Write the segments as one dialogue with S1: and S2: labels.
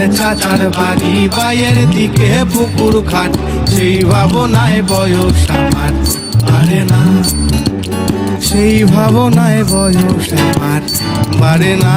S1: তোমার চাচার বাড়ি বাইয়ের দিকে পুকুর ঘাট, সেই ভাবনায় বয়স আমার। পারে না। সেই ভাবনায় বয়স আমার। পারে না।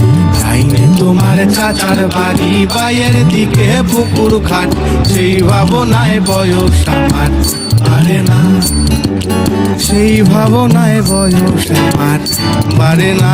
S1: চাচার বাড়ি বাইয়ের দিকে পুকুর ঘাট, সেই ভাবনায় বয়স আমার। পারে না, সেই ভাবনায় বয়স আমার। পারে না